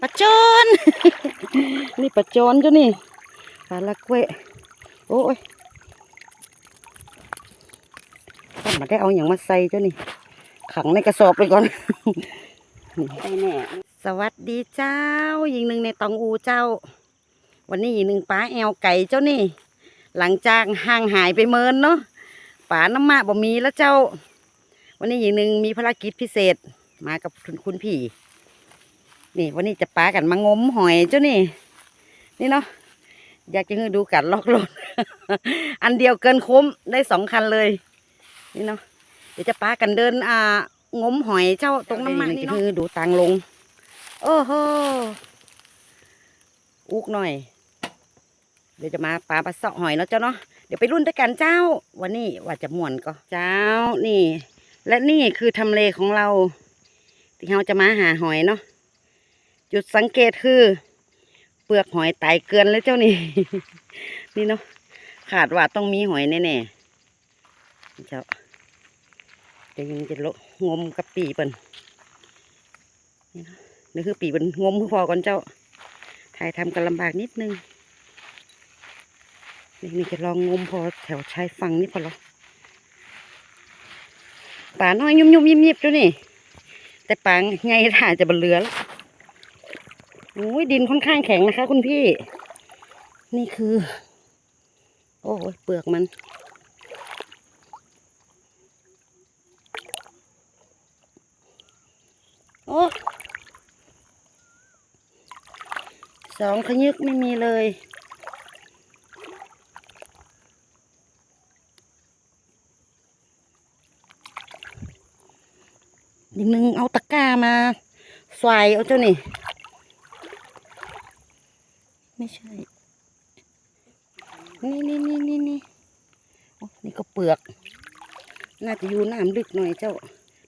ปลาจน นี่ปลาจนเจ้านี่ปลาละกล้วยโอ้ยท่านมาได้เอาอย่างมาใส่เจ้านี่ ขังในกระสอบไปก่อนไปแน่สวัสดีเจ้าหญิงหนึ่งในตองอูเจ้า วันนี้หญิงหนึ่งป้าแอวไก่เจ้านี่ หลังจากห่างหายไปเมินเนาะป๋าน้ำมะบ่มีแล้วเจ้า วันนี้หญิงหนึ่งมีภารกิจพิเศษมากับคุณคุณพี่ นี่วันนี้จะป้ากันมางมหอยเจ้านี่ นี่เนาะอยากจะให้ดูกันลอกลนอันเดียวเกินคุ้มได้สองคันเลย นี่เนาะเดี๋ยวจะป้ากันเดินอ่างมหอยเจ้าตรงน้ำมันนี่เนาะดูตังลง โอ้โหอุกหน่อย เดี๋ยวจะมาปลาปลาเสาะหอยเนาะเจ้าเนาะเดี๋ยวไปรุ่นด้วยกันเจ้า วันนี้ว่าจะม่วนก็เจ้านี่ และนี่คือทำเลของเรา ที่เราจะมาหาหอยเนาะ จุดสังเกตคือ เปลือกหอยไตายเกลือนเลยเจ้านี่ นี่เนาะขาดว่าต้องมีหอยแน่ๆเจ้าเดี๋ยวยังจะโละงมกับปีเปิ่นนี่เนาะนี่คือปีเป็นงมคือพอก่อนเจ้าถ่ายทำกันลำบากนิดนึงนี่นี่จะลองงมพอแถวชายฝั่งนี่พอหรอป่าน้อยยุ่มยุ่มยิบยิบด้วยนี่แต่ป่าไงถ่ายจะบนเรือแล้ว โอ้ยดินค่อนข้างแข็งนะคะ คุณพี่ นี่คือ โอ้ยเปลือกมัน โอ้สองขยึกไม่มีเลยอีกหนึ่งเอาตะกร้ามาสวายเอาเจ้านี่ ไม่ใช่ นี่นี่นี่นี่นี่โอ้นี่ก็เปลือก น่าจะอยู่น้ำลึกหน่อยเจ้า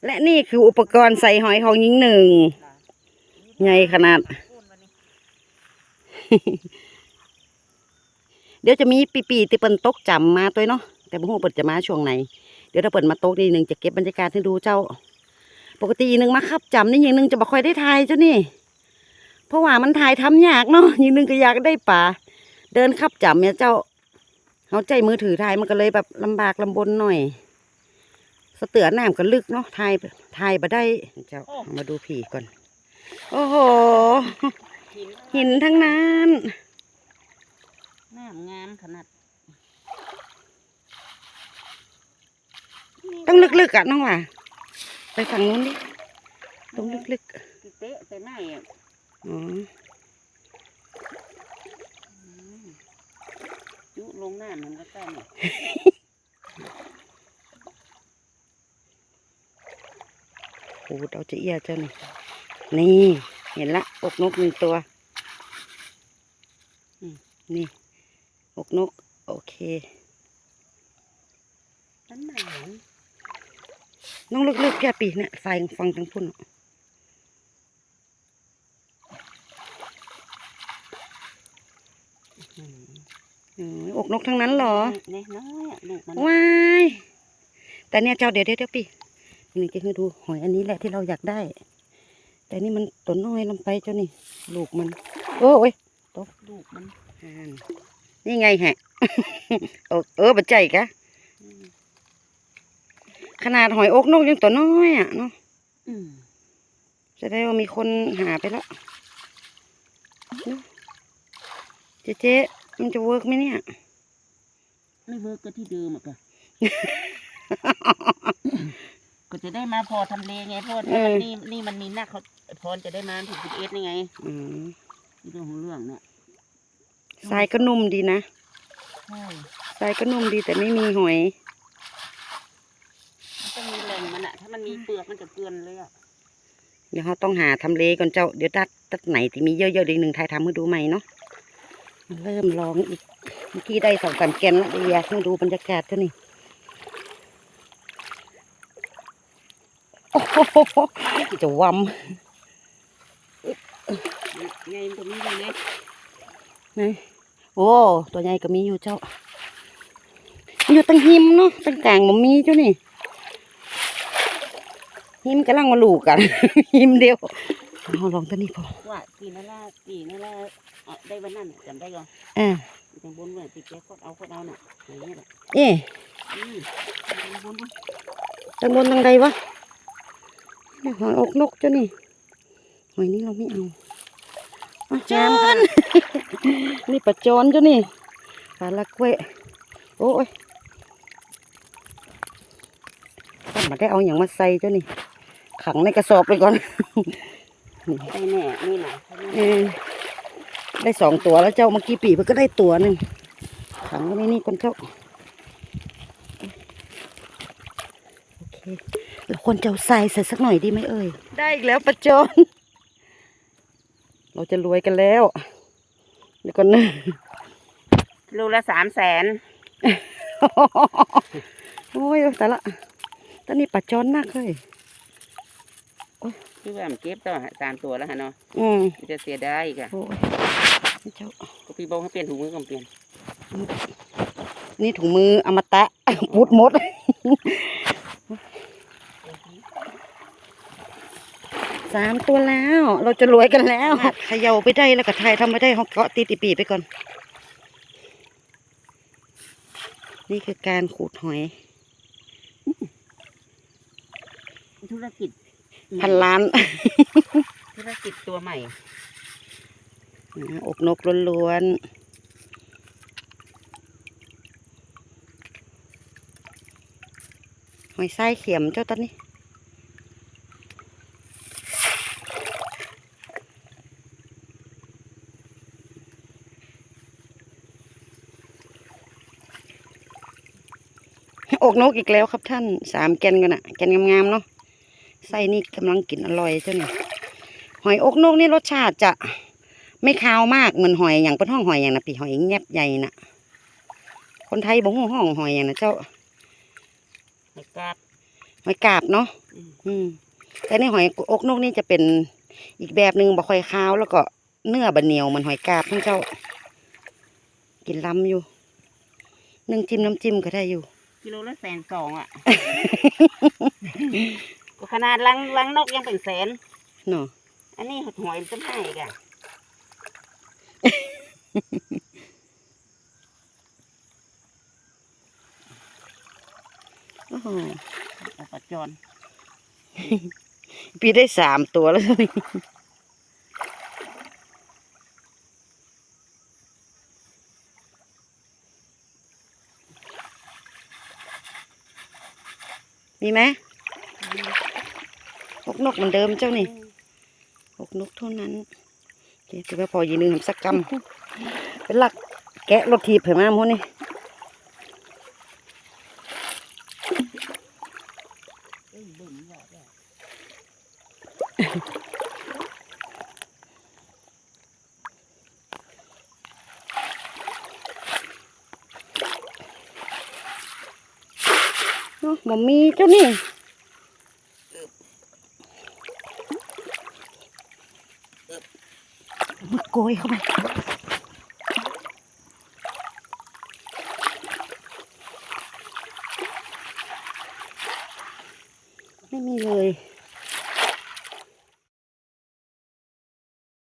และนี่คืออุปกรณ์ใส่หอยของหญิงหนึ่งใหญ่ขนาด เดี๋ยวจะมีปีปีที่เปิ่นตกจำมาตัวเนาะแต่บ่ฮู้เปิ่นจะมาช่วงไหน เดี๋ยวถ้าเปิ่นมาตกทีหนึ่งจะเก็บบรรยากาศให้ดูเจ้า ปกติหนึ่งมาขับจำนี่ย่างหนึ่งจะบ่ค่อยได้ทายเจ้านี่ เพราะว่ามันถ่ายทำยากเนาะอย่างหนึ่งก็อยากได้ป่าเดินขับจำเนี่ยเจ้าเขาใจมือถือถ่ายมันก็เลยแบบลำบากลำบนหน่อยสเตือน้ำก็ลึกเนาะถ่ายถ่ายมาได้เจ้าเอามาดูผีก่อน โอ้โหหินหินทั้งนั้นน้ำงามขนาดต้องลึกๆอะน้องว่าไปฝั่งนู้นดิต้องลึกติเตะไปไหนอะๆอ๋อ ยุลงน้ำมันก็ได้เนี่ยปูดเอาจะเอียเจ้านี่นี่เห็นละอกนกหนึ่งตัวอืมนี่อกนก โอเคนั่นหนาวน้องลึกๆแค่ปีเนี่ยไฟฟังทั้งพุ่นอะ อืมอกนกทั้งนั้นเหรอเนี่ยน้อยอะลูกมันว้ายแต่เนี่ยเจ้าเดี๋ยวเดี๋ยวเดี๋ยวปีนี่จะให้ดูหอยอันนี้แหละที่เราอยากได้ แต่นี่มันตัวน้อยลงไปเจ้านี่ ลูกมัน โอ้ยลูกมันอ่านี่ไงฮะเออเออบัจใจกะอืมขนาดหอยอกนกยังตัวน้อยอะเนาะอืมจะได้ว่ามีคนหาไปแล้วเจ๊เจ๊ มันจะเวิร์กไหมเนี่ย ไม่เวิร์กก็ที่เดิมอะก็ก็จะได้มาพอทำเลไงเพราะว่าถ้ามันนี่นี่มันมีนักเขาพรจะได้มาถึงสิบเอ็ดนี่ไงอืมที่เรื่องของเรื่องเนี่ยทรายก็นุ่มดีนะใช่ทรายก็นุ่มดีแต่ไม่มีหอยมันต้องมีแหล่งมันอะถ้ามันมีเปลือกมันจะเกลือนเลยอะเดี๋ยวเขาต้องหาทำเลก่อนเจ้า เดี๋ยวตัดตัดไหนที่มีเยอะๆเดี๋ยวหนึ่งไทยทำให้ดูใหม่เนาะมา เริ่มลองอีกเมื่อกี้ได้สองสามแกนแล้วเดี๋ยวอยากให้ดูบรรยากาศเท่านี้โอ้โหจะวำไงมันก็มีเลยเนี่ยนี่โอ้ตัวใหญ่ก็มีอยู่เจ้า อยู่ตั้งหิมเนาะตั้งกลางมันมีเจ้านี่หิมกำลังมาลูกกันหิมเดียว เอาลองตัวนี้พอว่ากี่นั่นละกี่นั่นละเอาได้วันนั้นน่ะจำได้ก่อนอ่าทางบนเมื่อติดแกก็เอาก็เอาน่ะอย่างนี้แหละเอ๊ะอืมทางบนบนทางบนทางใดวะเนี่ยหอยอกนกเจ้านี่หอยนี้เราไม่เอาอะงามค่ะนี่ปลาจอนเจ้านี่ปลาละเกวะโอ้ยต้องมาได้เอาอย่างมาใส่เจ้านี่ขังในกระสอบไปก่อน ได้แน่นี่แหละเออได้สองตัวแล้วเจ้าเมื่อกี้ปีมันก็ได้ตัวหนึ่งขังไว้ในนี่ก่อนเจ้าโอเคแล้วคนจะเอาใส่ใส่สักหน่อยดีไหมเอ่ยได้อีกแล้วประจอนเราจะรวยกันแล้วเดี๋ยวก่อนนะรูละสามแสนโอ้ยแต่ละตอนนี้ปลาจอนนักเลย คือว่ามันเก็บต่อสามตัวแล้วฮะเนาะอืมมันจะเสียได้อีกอะโอ้ยเจ้าก็พี่บอกให้เปลี่ยนถุงมือก็เปลี่ยน นี่ถุงมืออมตะพุดหมดสามตัวแล้ว เราจะรวยกันแล้วเขย่าไปได้แล้วก็ไทยทำไม่ได้เขาเกาะตีติปีไปก่อน นี่คือการขูดหอย ธุรกิจ พันล้านธุรกิจตัวใหม่อ่าอกนกล้วนๆหอยไส้เข็มเจ้าตอนนี้อกนกอีกแล้วครับท่านสามแกนกันอะแกนงามๆเนาะ ไส้นี่กำลังกินอร่อยเจ้านี่หอยอกนกนี่รสชาติจะไม่คาวมากเหมือนหอยอย่างเป็นห้องหอยอย่างนะปีหอยแงบใหญ่น่ะคนไทยบอกห้องหอยอย่างนะเจ้าไม่กล้าบหอยกาบเนาะอืมอืมแต่ในหอยอกนกนี่จะเป็นอีกแบบหนึ่งบ่ค่อยคาวแล้วก็เนื้อบะเหนียวเหมือนหอยกาบทั้งเจ้า กินล้ำอยู่นึ่งจิ้มน้ำจิ้มก็ได้อยู่ กิโลละแสนสองอะก็ ขนาดลังลังนกยังเป็นแสนเนาะอันนี้หอยจะให้อีกอะโอ้โหเอาปลาจอนปีได้สามตัวแล้วนี่มีไหม อกนกเหมือนเดิมเจ้านี่อกนกเท่านั้นเคถือว่าพอยีนึงสักกำเป็นหลักแกะรถทีบเผื่อมาหมดนี่เอ้ยบึ้มอดเลยเนาะบ่มีเจ้านี่ มุดโกยเข้าไป